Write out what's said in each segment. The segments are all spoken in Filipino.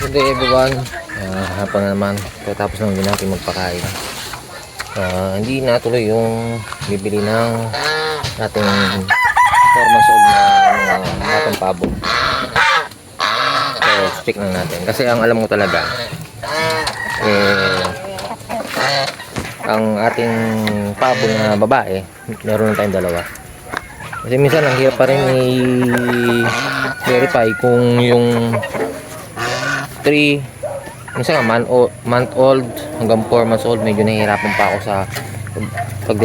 Good day everyone. Uh, hapon na naman. Pagkatapos din natin magpakain. Ah, hindi natuloy yung bibili ng ating formal sold na ano, matang pabo. So, stick lang natin. Kasi ang alam ko talaga, eh, ang ating pabo na babae, meron lang tayong dalawa. Kasi minsan ang hirap pa rin i-verify kung yung 3 minsan nga man o, month old hanggang 4 months old medyo nahihirapan pa ako sa pag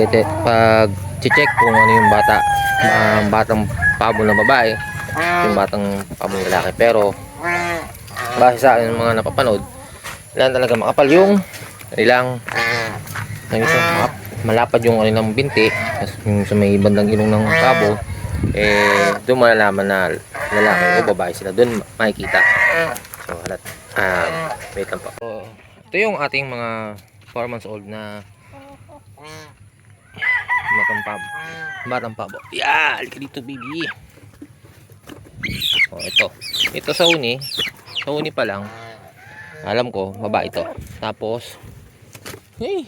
pag check kung ano yung bata ang batang pabo na babae yung batang pabo na lalaki. Pero base sa akin mga napapanood kailangan talaga makapal yung ilang makap- malapad yung kanilang binti tas yung sa may bandang ilong ng pabo eh doon malalaman na lalaki o babae sila. Doon makikita So, halat. Ah, wait lang po. So, ito yung ating mga 4 months old na batang pabo. Batang pabo. Yeah! Halika dito, baby. Oh, ito. Ito sa uni. Sa uni pa lang. Alam ko, baba ito. Tapos, hey!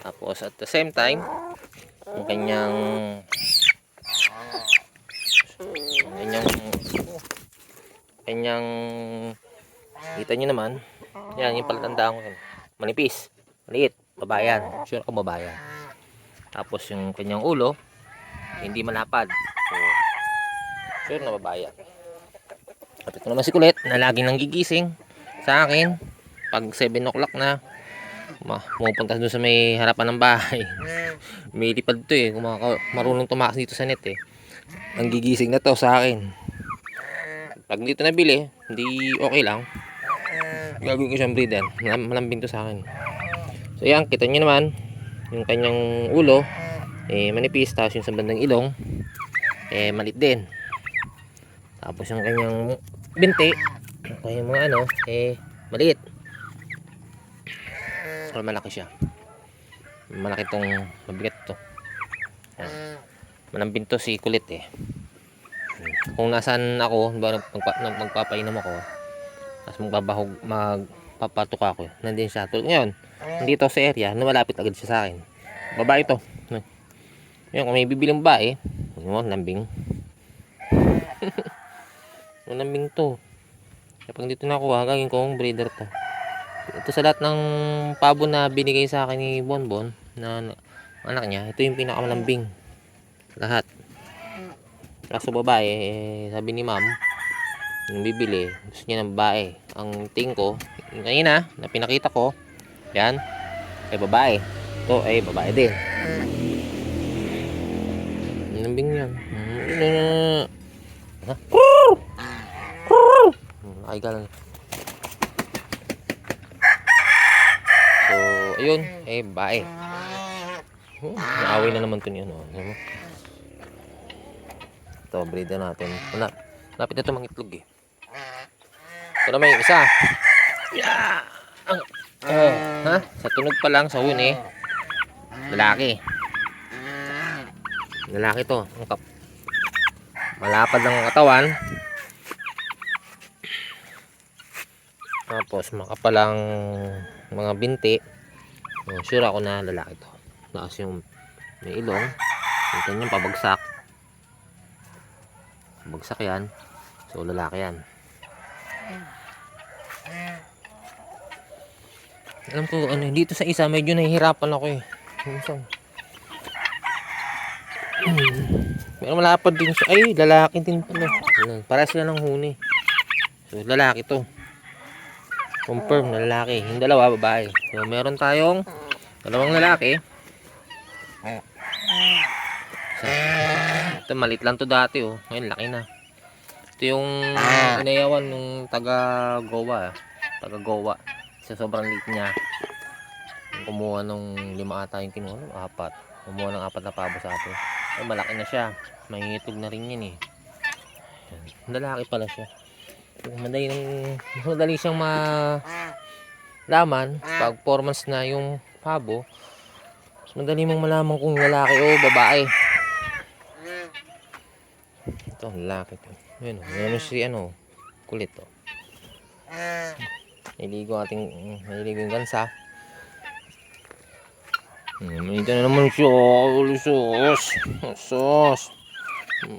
Tapos, at the same time, ang kanyang ang kanyang kanyang kita nyo naman. Yan yung palatandaan ko yun. Manipis maliit babayan. Sure ako babayan. Tapos yung kanyang ulo hindi malapad. So sure na babayan. At ito naman si kulit na laging nang gigising sa akin. Pag 7 o'clock na pumupunta doon sa may harapan ng bahay. May lipad to eh. Marunong tumakas dito sa net eh. Ang gigising na to sa akin pag dito nabili, hindi okay lang. Gagawin ko siyang breeder. Malam- Malambing to sa akin. So yan, kita nyo naman. Yung kanyang ulo, eh, manipis. Tapos yung sa bandang ilong, eh, malit din. Tapos yung kanyang binti, kaya mga ano, eh, maliit. Pero malaki siya. Malaki tong, mabigat to. Malambing to si kulit eh kung nasaan ako, ba magpa, magpapainom ako, tapos magbabahog, magpapatok ako, nandun siya. Tulad ngayon, dito sa area, na malapit agad siya sa akin. Babae to. Ngayon, kung may bibiling babae, yun mo, lambing. Yung lambing to. Kapag dito nakuha, gagawin kong breeder to. Ito sa lahat ng pabo na binigay sa akin ni Bonbon, na, na anak niya, ito yung pinakamalambing. Lahat. Kaso babae, eh, sabi ni ma'am, yung bibili, gusto niya ng babae. Ang tingin ko, yung kanina, na pinakita ko, yan, ay babae. Ito ay babae din. Nambing yan. Ha? Ay, galang. So, ayun, eh, babae. Oh, naaway na naman to niya, no? Ito, breeder natin. Wala. Lapit na ito mangitlog eh. Ito naman yung isa. Yeah! Ang, oh, ha? Sa tunog pa lang, sa huni. Lalaki. Lalaki to. Ang kap Malapad lang ang katawan. Tapos makapalang mga binti. Oh, sure ako na lalaki to. Tapos yung may ilong. Ito yung pabagsak. Bagsak yan. So, lalaki yan. Alam ko, ano, dito sa isa, medyo nahihirapan ako eh. Minsan. Pero malapad din siya. Ay, lalaki din pala. Para sila ng huni. So, lalaki to. Confirm na lalaki. Yung dalawa, babae. So, meron tayong dalawang lalaki. Ito, malit lang to dati oh. Ngayon, laki na. Ito yung inayawan nung taga Goa. eh. Taga Goa. Sa sobrang liit niya. Kumuha nung lima ata yung kinuha. Ano, apat. Kumuha ng apat na pabo sa atin. Ay, malaki na siya. Mahingitog na rin yan eh. Lalaki pala siya. Madali, mas madali siyang ma laman pag 4 months na yung pabo. Mas madali mong malaman kung lalaki o babae. Ito, lalaki to. Ayan o. Ayan si ano. Kulit to. Niligo ating, niligo yung gansa. Hmm, ito na naman siya. Ulo sus. Sus.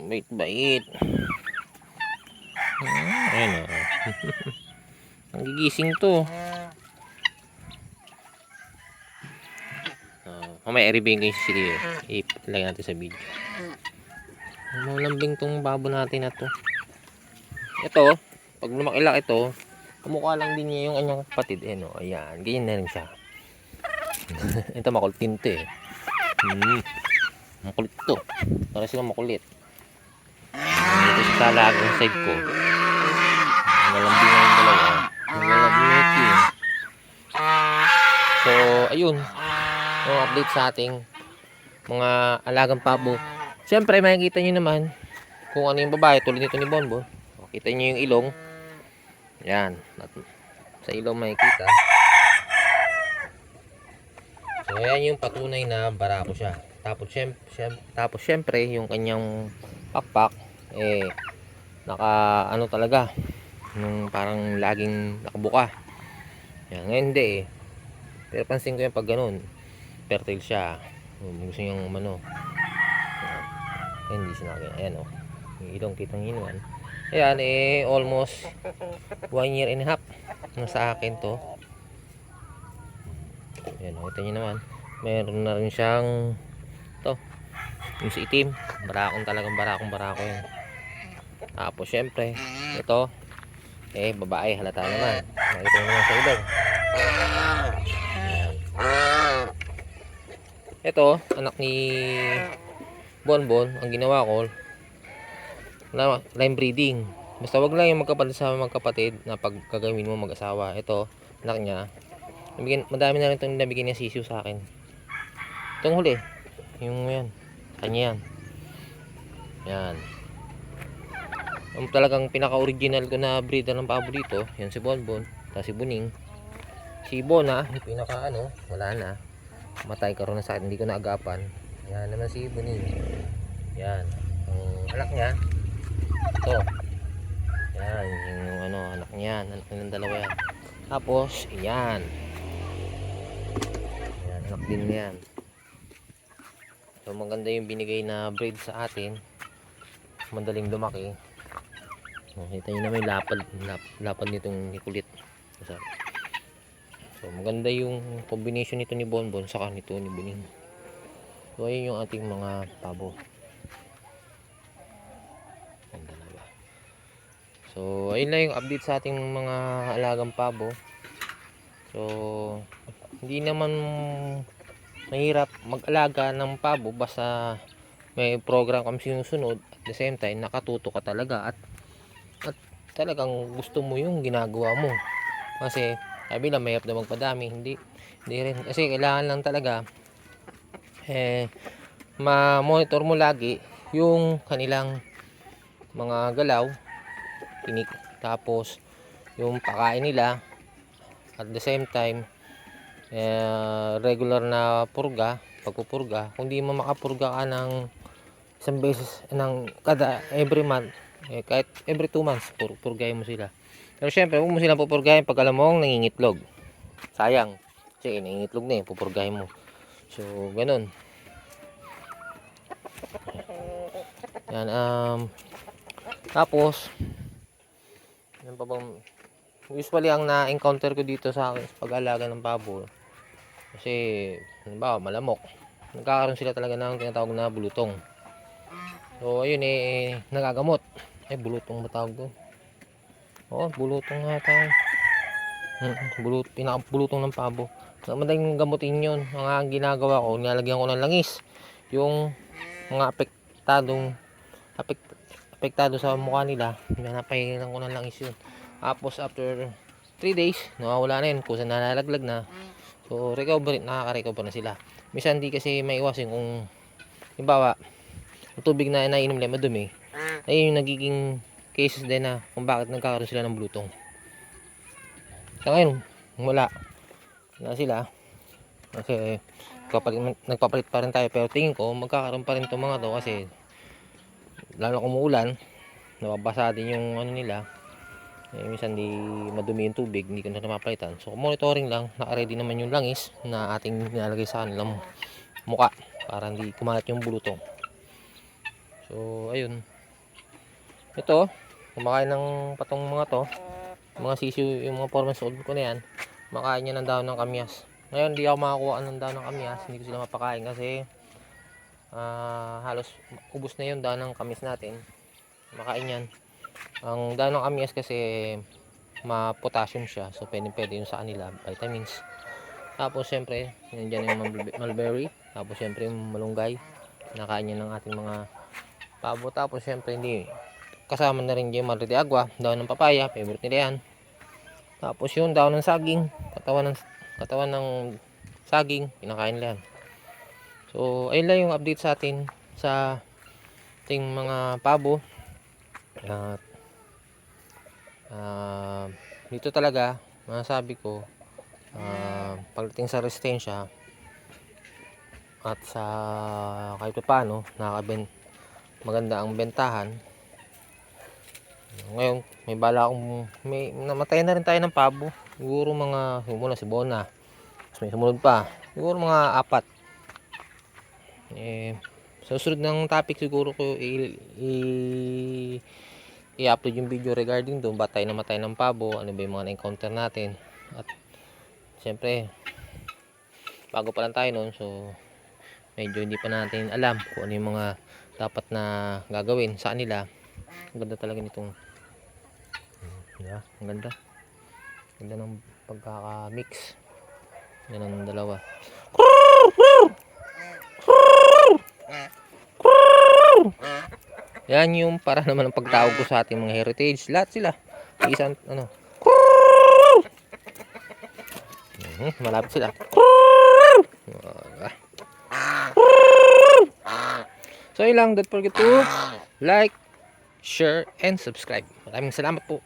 Bait bait. Hmm, Ayan o. Ang gigising to. Uh, mamaya i-review ko yung sige. I-play natin sa video. Malambing tong babo natin na to. Ito, pag lumakilak ito, kumukha lang din niya yung kanyang kapatid. Eh, no? Ayan, ganyan na rin siya. ito makulitin to eh. Hmm. Makulit to. Para sila makulit. Ito sa talagang side ko. Malambing na yung dalawa. Malambing So, ayun. Yung update sa ating mga alagang pabo. Siyempre, makikita nyo naman kung ano yung babae tulad nito ni Bonbon. Kita nyo yung ilong. Yan. Sa ilong makikita. So, yan yung patunay na barako siya. Tapos, syem, syem, tapos syempre, yung kanyang pakpak, eh, naka, ano talaga, nung parang laging nakabuka. Yan, ngayon hindi eh. Pero pansin ko yung pag ganun, fertile siya. Gusto niyang umano. Ayan. Ayan, hindi nakakita. Ayan. Oh. Yung ilong kitang hinuan. Ayan eh, almost one year and a half na sa akin to. Ayan, nakita niyo naman. Meron na rin siyang to. Yung si itim. Barakong talagang barakong barako yan. Tapos syempre, ito. Eh, babae, halata naman. Niyo naman sa ilong. Ito, anak ni Bonbon, ang ginawa ko, na line breeding. Basta wag lang yung magkapatid sa magkapatid na pagkagawin mo mag-asawa. Ito, anak niya. Nabigyan, madami na rin itong nabigyan niya sisiyo sa akin. Itong huli, yung yan, kanya yan. Yan. Ang talagang pinaka-original ko na breeder ng pabo dito, yan si Bonbon, tapos si Buning. Si Bona, yung pinaka ano, wala na. Matay karoon na sa akin, hindi ko naagapan. Yan naman si Buning. Yan. Ang anak niya, ito. Yan, yung ano, anak niya, anak niya ng dalawa yan. Tapos, yan. Yan, anak din yan. So, maganda yung binigay na breed sa atin. Madaling lumaki. So, kita nyo naman yung lapad, lap, lapad nitong kulit. So, so, maganda yung combination nito ni Bonbon saka nito ni Buning. So, ayun yung ating mga pabo. Ang dalawa. So, ayun lang yung update sa ating mga alagang pabo. So, hindi naman mahirap mag-alaga ng pabo basta may program kami sinusunod. At the same time nakatuto ka talaga at at talagang gusto mo yung ginagawa mo. Kasi sabi lang mahirap na magpadami. Hindi hindi rin. Kasi kailangan lang talaga eh ma-monitor mo lagi yung kanilang mga galaw tinik tapos yung pakain nila at the same time eh, regular na purga pagpupurga. Kung di mo makapurga ka ng isang beses ng kada every month eh, kahit every 2 months pur purgahin mo sila. Pero syempre huwag mo silang pupurgahin pag alam mong nangingitlog. Sayang. Kasi nangingitlog na eh pupurgahin mo. So ganun. Yan um tapos yan pa bang usually ang na-encounter ko dito sa akin pag-alaga ng pabo kasi halimbawa malamok. Nagkakaroon sila talaga ng tinatawag na bulutong. So ayun eh nagagamot. Eh bulutong ba tawag doon? Oo bulutong nga tayo. Hmm, bulut, pinakabulutong ng pabo. So, madaling gamutin yun. Ang ginagawa ko nilalagyan ko ng langis. Yung mga apektadong apek, apektado sa mukha nila. Pinapahingan ko ng langis yun. Tapos after 3 days nawawala na yun. Kung saan nalalaglag na. So recover nakaka-recover na sila. Minsan hindi kasi maiwasin kung halimbawa ang tubig na nainom nila madumi. Ayun yung nagiging cases din na kung bakit nagkakaroon sila ng bulutong sa ngayon wala. Na sila. Kasi nagpapalit, nagpapalit pa rin tayo. Pero tingin ko magkakaroon pa rin itong mga to kasi lalo kung umuulan nababasa din yung ano nila Eh, minsan di madumi yung tubig, hindi ko na napapalitan. So, monitoring lang, naka-ready naman yung langis na ating nilalagay sa kanilang muka para hindi kumalat yung bulutong. So, ayun. Ito, kumakain ng patong mga to. Mga sisiw, yung mga foreman sold ko na yan. Makain niya ng daon ng kamyas. Ngayon, di ako makakuha ng daon ng kamyas. Hindi ko sila mapakain kasi ah, halos ubos na yung daon ng kamis natin. Makain yan. Ang daon ng kamyas kasi ma-potassium siya. So, pwede pwede yung sa kanila. Vitamins. Tapos, syempre, yan dyan yung mulbe- mulberry. Tapos, syempre, yung malunggay. Nakain niya ng ating mga pabo. Tapos, syempre, hindi. Kasama na rin yung madre de agua. Ng papaya. Favorite nila yan. Tapos, yung daon ng saging. Katawan ng, katawan ng saging. Pinakain nila yan. So, ayun lang yung update sa atin sa ating mga pabo. At ah, dito talaga, masasabi ko, ah, pagdating sa resistensya at sa kahit pa paano, nakakaben maganda ang bentahan. Ngayon, may bala akong, may, namatay na rin tayo ng pabo. Siguro mga, muna si Bona. Tapos may sumunod pa. Siguro mga apat. Eh, sa susunod ng topic siguro ko i-upload yung video regarding doon. Ba't tayo namatay ng pabo? Ano ba yung mga na-encounter natin? At, siyempre, bago pa lang tayo noon. So, medyo hindi pa natin alam kung ano yung mga dapat na gagawin sa kanila. Ang ganda talaga nitong yeah, ang ganda. Ganda ng pagkaka-mix. Yan ang dalawa. Yan yung para naman ang pagtawag ko sa ating mga heritage. Lahat sila. Isang ano. Mhm, malapit sila. So yun lang, don't forget to like, share, and subscribe. Maraming salamat po.